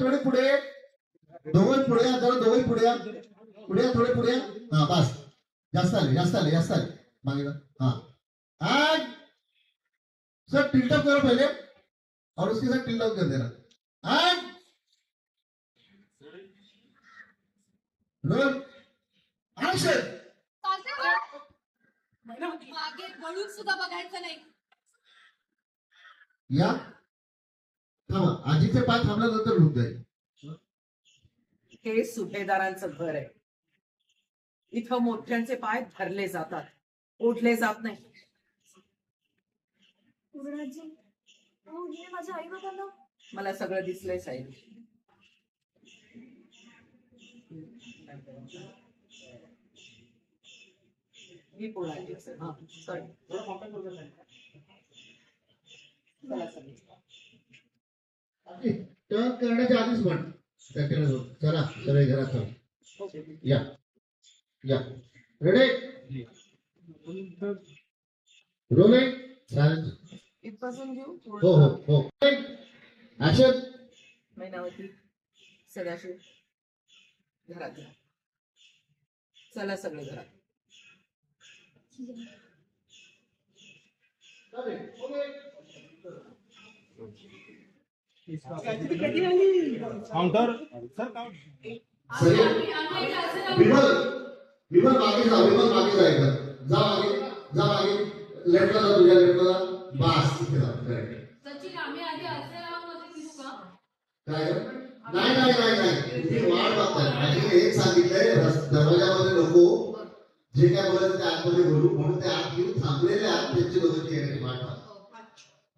थोडे पुढे. दोघं पुढे या जरा दोघंही पुढे या. पुढे या थोडे पुढे या. हा बस. जास्त आले जास्त आले जास्त आले. मागे. हा. आणि सर टिल्ट अप करो पहिले. और उसके साथ टिल्ट अप कर देना roll action चालतंय का? मागे वळून सुद्धा बघायचं नाही. या. थांबा आजीचे पाय थांबल्यानंतर लुक जाईल. हे सुभेदारांचं घर आहे. इथं मोठ्यांचे पाय धरले जातात ओढले जात नाही. अहो, हे माझ्या आई बाबांना मला सगळं दिसलंय साहेब मी असेल. हा. चला सगळे. टर्न करण्याच्या आधीच म्हण. चला सगळे घरात चला या. या. रेडी सायलेंस इथपासून घेऊ? हो हो हो. ऍक्शन मैनावती सदाशिव घरात. चला सगळे घरात. काउंटर सर विमल विमल मागे जा विमल मागे जा मागे जा मागे. लेफ्टला जा तुझ्या लेफ्टला जा. बास तिथे जा काय नाही नाही नाही नाही. तुम्ही वाट बघताय. आजीने एक सांगितलंय दरवाजामध्ये नको. जे काय बोलायचं ते आतमध्ये बोलू. म्हणून ते आत येऊन थांबलेले आत त्यांची वाट बघ.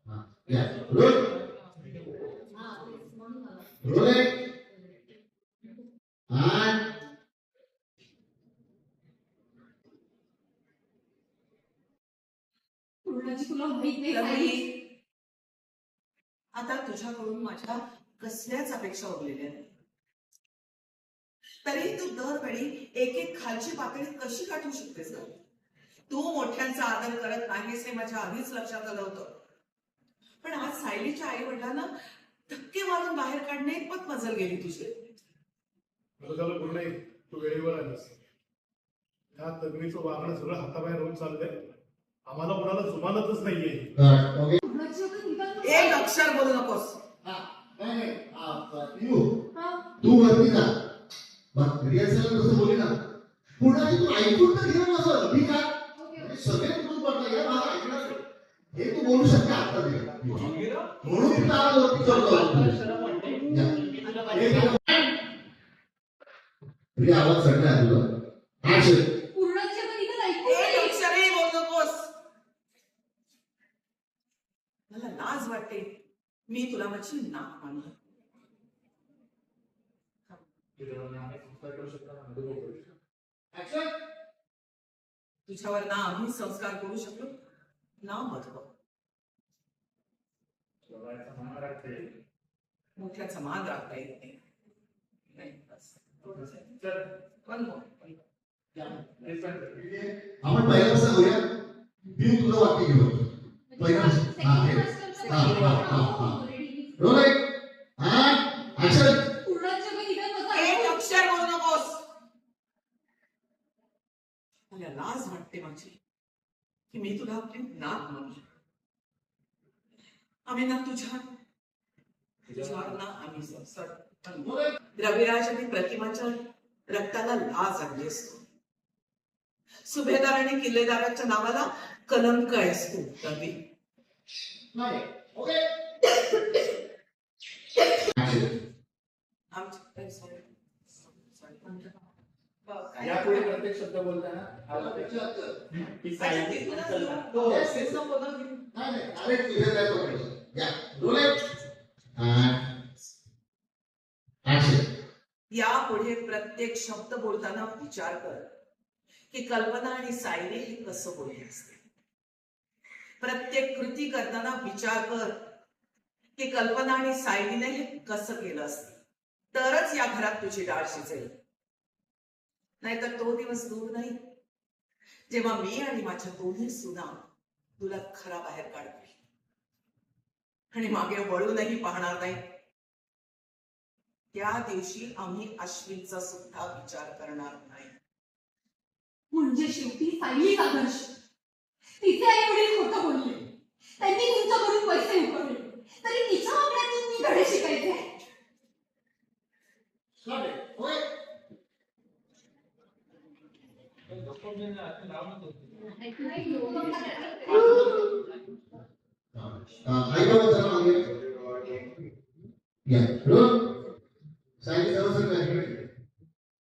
हा या. तुला माहीत नाही. आता तुझ्याकडून माझ्या कसल्याच अपेक्षा उरलेल्या नाही. तरी तू दरवेळी एक एक खालची पातळी कशी गाठू शकतेस ग? तू मोठ्यांचा आदर करत नाहीस हे माझ्या आधीच लक्षात आलं होतं. पण आज सायलीच्या आई वडिलांना काढणे पत मजल गेली तुझी. झालं पूर्ण तू वेळेवर आलीस. त्या तगणीचं वागणं सगळं हाताबाहेर होऊन चाललंय. आम्हाला कोणाला जुमानतच नाहीये. एक अक्षर बोलू नकोस. हा? तू. वरती जा. मग रिहर्सल कसं बोली ना. पुन्हा तू ऐकून तर घे ना असं. मी काय. सगळे कुठून पडलं या मला ऐकणार. हे तू बोलू शकते आता ते. म्हणून मी त्याला वरती चढलो या. हे घे. प्रिया, आवाज चढला आहे तुला नकोस मला लाज वाटते. मी तुला माझी नाक मानलं तुझ्यावर ना आम्ही संस्कार करू शकलो ना मधव मोठ्याचा मान राखता येत नाही. आपण पहिल्यापासून करूया. पिऊ तुझं वाक्य घेऊ हा हे हा हा हा हा. कसं? अक्षर? बोलू नकोस. मला लाज वाटते माझी? की मी तुला आपली नाक म्हणू आम्ही ना तुझ्या तुझ्यावर ना आम्ही संसार रविराज आणि प्रतिमाच्या रक्ताला लाज आणली असतो. सुभेदार आणि किल्लेदाराच्या नावाला कलंक आहेस तू रवी? यापुढे प्रत्येक शब्द बोलताना की अच्छा, सायली ते तुला चलना. हो. Yes, it's no problem. नाही नाही अरे तुझे काय पकडायचं या रोलिंग आणि ऍक्शन यापुढे प्रत्येक शब्द बोलताना विचार कर की कल्पना आणि सायली हे कसं बोलले असते. प्रत्येक कृती करताना विचार कर की कल्पना आणि सायलीने हे कसं केलं असते. तरच या घरात तुझी डाळ शिजेल. नाहीतर तो दिवस दूर नाही. जेव्हा मी आणि माझ्या दोन्ही सुना तुला खरा बाहेर काढतील. आणि मागे वळूनही पाहणार नाही. त्या दिवशी आम्ही अश्विनचा सुद्धा विचार करणार नाही. म्हणजे शेवटी सायलीच आदर्श तिचे आई वडील खोटं बोलले. त्यांनी तुमच्याकडून पैसे उकळले. तरी तिच्या वागण्यातून मी धडे शिकायचे. होय आई बाबा जरा मागे या रोल सायली सर्व सर्व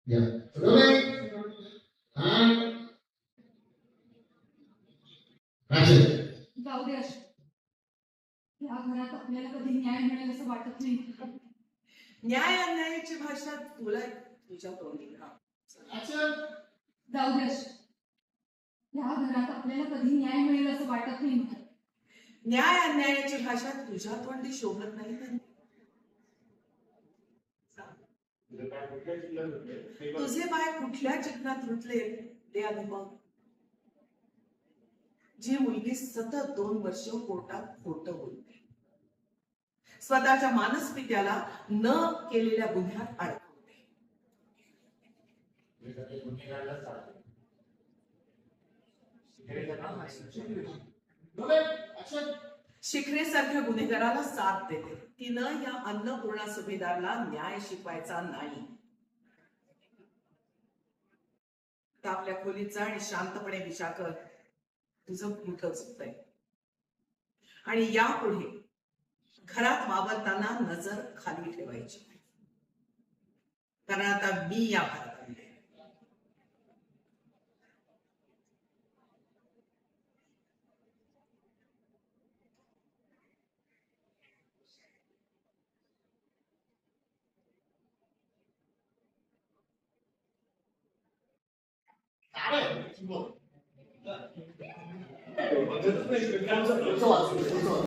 या रोल आणि ऍक्शन जाऊ दे अशोक. या घरात आपल्याला कधी न्याय मिळेल असं वाटत नाही. न्याय अन्यायाची भाषा तुला तुझ्या तोंडी जाऊ दे अशोक. या घरात आपल्याला कधी न्याय मिळेल असं वाटत नाही. न्याय अन्यायाची भाषा तुझ्या तोंडी शोभत नाही. तुझे पाय कुठल्या चिकनात रुतले? ते बघ जी मुलगी सतत दोन वर्ष पोटात खोट बोलते. स्वतःच्या मानसपित्याला न केलेल्या गुन्ह्यात अडकवते. शिखरेसारख्या गुन्हेगाराला साथ देते. तिनं या अन्नपूर्णा सुभेदारला न्याय शिकवायचा नाही. तर आपल्या खोलीत जा आणि शांतपणे विचार कर. तुझं कुठं चुकतंय आणि यापुढे घरात वावरताना नजर खाली ठेवायची. कारण आता मी या घरात आले 不错，不错。